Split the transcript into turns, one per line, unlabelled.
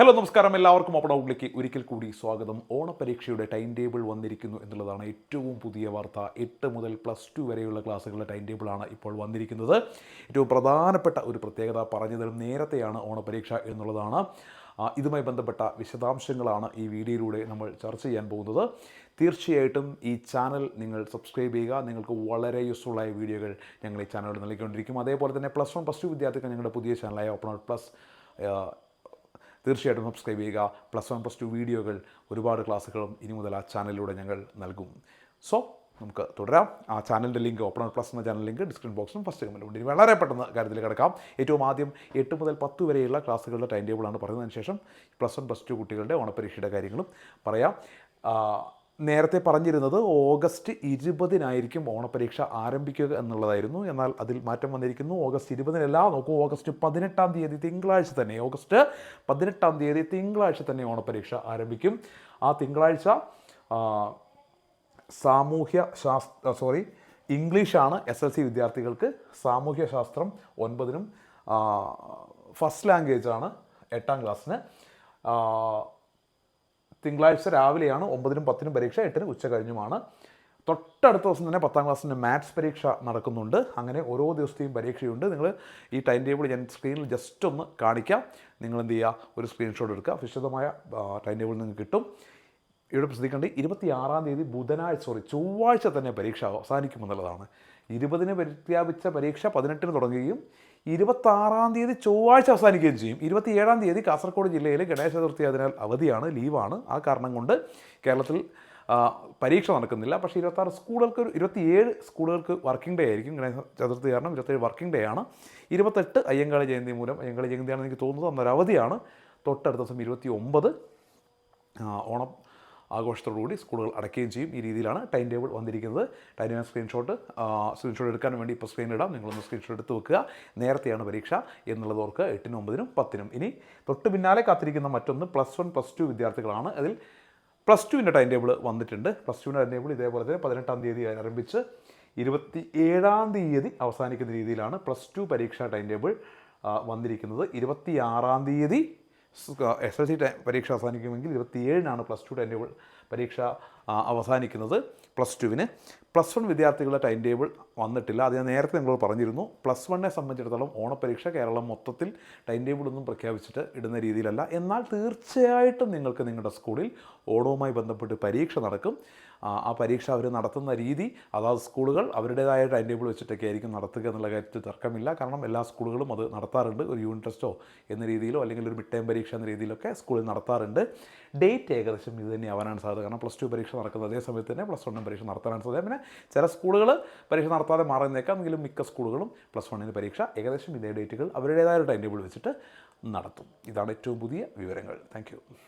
Hello നമസ്കാരം. എല്ലാവർക്കും open ഔട്ട്ലേക്ക് ഒരിക്കൽ കൂടി സ്വാഗതം. ഓണപരീക്ഷയുടെ ടൈം ടേബിൾ വന്നിരിക്കുന്നു എന്നുള്ളതാണ് ഏറ്റവും പുതിയ വാർത്ത. എട്ട് മുതൽ പ്ലസ് ടു വരെയുള്ള ക്ലാസ്സുകളുടെ ടൈം ടേബിളാണ് ഇപ്പോൾ വന്നിരിക്കുന്നത്. ഏറ്റവും പ്രധാനപ്പെട്ട ഒരു പ്രത്യേകത പറഞ്ഞതിലും നേരത്തെയാണ് ഓണപരീക്ഷ എന്നുള്ളതാണ്. ഇതുമായി ബന്ധപ്പെട്ട വിശദാംശങ്ങളാണ് ഈ വീഡിയോയിലൂടെ നമ്മൾ ചർച്ച ചെയ്യാൻ പോകുന്നത്. തീർച്ചയായിട്ടും ഈ ചാനൽ നിങ്ങൾ സബ്സ്ക്രൈബ് ചെയ്യുക. നിങ്ങൾക്ക് വളരെ യൂസ്ഫുള്ളായ വീഡിയോകൾ ഞങ്ങൾ ഈ ചാനലിൽ നൽകിക്കൊണ്ടിരിക്കും. അതേപോലെ തന്നെ പ്ലസ് വൺ പ്ലസ് ടു വിദ്യാർത്ഥികൾ ഞങ്ങളുടെ പുതിയ ചാനലായ ഓപ്പൺ ഔട്ട് പ്ലസ് തീർച്ചയായിട്ടും സബ്സ്ക്രൈബ് ചെയ്യുക. പ്ലസ് വൺ പ്ലസ് ടു വീഡിയോകൾ ഒരുപാട് ക്ലാസ്സുകളും ഇനി മുതൽ ആ ചാനലിലൂടെ ഞങ്ങൾ നൽകും. സോ നമുക്ക് തുടരാം. ആ ചാനലിന്റെ ലിങ്ക് ഓപ്പൺ പ്ലസ് എന്ന ചാനൽ ലിങ്ക് ഡിസ്ക്രിപ്ഷൻ ബോക്സിലും ഫസ്റ്റ് കമന്റും ഉണ്ട്. ഇനി വളരെ പെട്ടെന്ന് കാര്യത്തിൽ കിടക്കാം. ഏറ്റവും ആദ്യം എട്ട് മുതൽ പത്ത് വരെയുള്ള ക്ലാസ്സുകളുടെ ടൈം ടേബിളാണ് പറയുന്നതിന് ശേഷം പ്ലസ് വൺ പ്ലസ് ടു കുട്ടികളുടെ ഓണപരീക്ഷയുടെ കാര്യങ്ങളും പറയാം. നേരത്തെ പറഞ്ഞിരുന്നത് ഓഗസ്റ്റ് ഇരുപതിനായിരിക്കും ഓണപരീക്ഷ ആരംഭിക്കുക എന്നുള്ളതായിരുന്നു. എന്നാൽ അതിൽ മാറ്റം വന്നിരിക്കുന്നു. ഓഗസ്റ്റ് ഇരുപതിനല്ല നോക്കൂ ഓഗസ്റ്റ് പതിനെട്ടാം തീയതി തിങ്കളാഴ്ച തന്നെ ഓഗസ്റ്റ് പതിനെട്ടാം തീയതി തിങ്കളാഴ്ച തന്നെ ഓണപരീക്ഷ ആരംഭിക്കും. ആ തിങ്കളാഴ്ച സാമൂഹ്യ ശാസ്ത്ര സോറി ഇംഗ്ലീഷാണ് എസ് എൽ സി വിദ്യാർത്ഥികൾക്ക് സാമൂഹ്യ ശാസ്ത്രം ഒൻപതിനും ഫസ്റ്റ് ലാംഗ്വേജാണ് എട്ടാം ക്ലാസ്സിന്. തിങ്കളാഴ്ച രാവിലെയാണ് ഒമ്പതിനും പത്തിനും പരീക്ഷ എട്ടിന് ഉച്ച കഴിഞ്ഞുമാണ്. തൊട്ടടുത്ത ദിവസം തന്നെ പത്താം ക്ലാസ്സിന്റെ മാത്സ് പരീക്ഷ നടക്കുന്നുണ്ട്. അങ്ങനെ ഓരോ ദിവസത്തെയും പരീക്ഷയുണ്ട്. നിങ്ങൾ ഈ ടൈം ടേബിൾ ഞാൻ സ്ക്രീനിൽ ജസ്റ്റ് ഒന്ന് കാണിക്കാം. നിങ്ങൾ എന്ത് ചെയ്യുക? ഒരു സ്ക്രീൻഷോട്ട് എടുക്കുക. വിശദമായ ടൈം ടേബിൾ നിങ്ങൾക്ക് കിട്ടും. ഇവിടെ ശ്രദ്ധിക്കേണ്ടത് ഇരുപത്തി ആറാം തീയതി ബുധനാഴ്ച സോറി ചൊവ്വാഴ്ച തന്നെ പരീക്ഷ അവസാനിക്കുമെന്നുള്ളതാണ് ഇരുപതിന് പ്രഖ്യാപിച്ച പരീക്ഷ പതിനെട്ടിന് തുടങ്ങുകയും ഇരുപത്താറാം തീയതി ചൊവ്വാഴ്ച അവസാനിക്കുകയും ചെയ്യും. ഇരുപത്തിയേഴാം തീയതി കാസർഗോഡ് ജില്ലയിൽ ഗണേശ ചതുർത്ഥി അതിനാൽ അവധിയാണ് ലീവാണ്. ആ കാരണം കൊണ്ട് കേരളത്തിൽ പരീക്ഷ നടക്കുന്നില്ല. പക്ഷേ ഇരുപത്താറ് സ്കൂളുകൾക്ക് ഇരുപത്തിയേഴ് സ്കൂളുകൾക്ക് വർക്കിംഗ് ഡേ ആയിരിക്കും ഗണേശ ചതുർത്ഥി കാരണം ഇരുപത്തേഴ് വർക്കിംഗ് ഡേ ആണ്. ഇരുപത്തെട്ട് അയ്യങ്കാളി ജയന്തി മൂലം അയ്യങ്കാളി ജയന്തിയാണെന്ന് എനിക്ക് തോന്നുന്നത് അന്നൊരു അവധിയാണ് തൊട്ടടുത്ത ദിവസം ഇരുപത്തി ഒമ്പത് ഓണം ആഘോഷത്തോടുകൂടി സ്കൂളുകൾ അടയ്ക്കുകയും ചെയ്യും. ഈ രീതിയിലാണ് ടൈം ടേബിൾ വന്നിരിക്കുന്നത്. ടൈം ടേബിൾ സ്ക്രീൻഷോട്ട് സ്ക്രീൻഷോട്ട് എടുക്കാൻ വേണ്ടി ഇപ്പോൾ സ്ക്രീൻ ഇടാം. നിങ്ങളൊന്ന് സ്ക്രീൻഷോട്ട് എടുത്ത് വെക്കുക. നേരത്തെയാണ് പരീക്ഷ എന്നുള്ളത് ഓർക്ക് എട്ടിനും ഒമ്പതിനും പത്തിനും. ഇനി തൊട്ട് പിന്നാലെ കാത്തിരിക്കുന്ന മറ്റൊന്ന് പ്ലസ് വൺ പ്ലസ് ടു വിദ്യാർത്ഥികളാണ്. അതിൽ പ്ലസ് ടുവിന്റെ ടൈം ടേബിൾ വന്നിട്ടുണ്ട്. പ്ലസ് ടുവിന്റെ ടൈം ടേബിൾ ഇതേപോലെ തന്നെ പതിനെട്ടാം തീയതി ആരംഭിച്ച് ഇരുപത്തി ഏഴാം തീയതി അവസാനിക്കുന്ന രീതിയിലാണ് പ്ലസ് ടു പരീക്ഷാ ടൈം ടേബിൾ വന്നിരിക്കുന്നത്. ഇരുപത്തി ആറാം തീയതി എസ് എൽ സി പരീക്ഷ അവസാനിക്കുമെങ്കിൽ ഇരുപത്തിയേഴിനാണ് പ്ലസ് ടു ടൈം ടേബിൾ പരീക്ഷ അവസാനിക്കുന്നത് പ്ലസ് ടുവിന്. പ്ലസ് വൺ വിദ്യാർത്ഥികളുടെ ടൈം ടേബിൾ വന്നിട്ടില്ല. അത് ഞാൻ നേരത്തെ നിങ്ങളോട് പറഞ്ഞിരുന്നു. പ്ലസ് വണ്ണിനെ സംബന്ധിച്ചിടത്തോളം ഓണപ്പരീക്ഷ കേരളം മൊത്തത്തിൽ ടൈം ടേബിളൊന്നും പ്രഖ്യാപിച്ചിട്ട് ഇടുന്ന രീതിയിലല്ല. എന്നാൽ തീർച്ചയായിട്ടും നിങ്ങൾക്ക് നിങ്ങളുടെ സ്കൂളിൽ ഓണവുമായി ബന്ധപ്പെട്ട് പരീക്ഷ നടക്കും. ആ, പരീക്ഷ അവർ നടത്തുന്ന രീതി അതാത് സ്കൂളുകൾ അവരുടേതായ ടൈം ടേബിൾ വെച്ചിട്ടൊക്കെ ആയിരിക്കും നടത്തുക എന്നുള്ള കാര്യത്തിൽ തർക്കമില്ല. കാരണം എല്ലാ സ്കൂളുകളും അത് നടത്താറുണ്ട്. ഒരു യൂണിറ്റ് ടെസ്റ്റോ എന്ന രീതിയിലോ അല്ലെങ്കിൽ ഒരു മിഡ് ടൈം പരീക്ഷ എന്ന രീതിയിലൊക്കെ സ്കൂളിൽ നടത്താറുണ്ട്. ഡേറ്റ് ഏകദേശം ഇത് തന്നെ ആവാനാണ് സാധ്യത. കാരണം പ്ലസ് ടു പരീക്ഷ നടക്കുന്നത് അതേ സമയത്ത് തന്നെ പ്ലസ് വണ്ണും പരീക്ഷ നടത്താനാണ് സാധ്യത. പിന്നെ ചില സ്കൂളുകൾ പരീക്ഷ നടത്താതെ മാറുന്നേക്കാം എങ്കിലും മിക്ക സ്കൂളുകളും പ്ലസ് വണ്ണിന് പരീക്ഷ ഏകദേശം ഇതേ ഡേറ്റുകൾ അവരുടേതായ ടൈം ടേബിൾ വെച്ചിട്ട് നടത്തും. ഇതാണ് ഏറ്റവും പുതിയ വിവരങ്ങൾ. താങ്ക്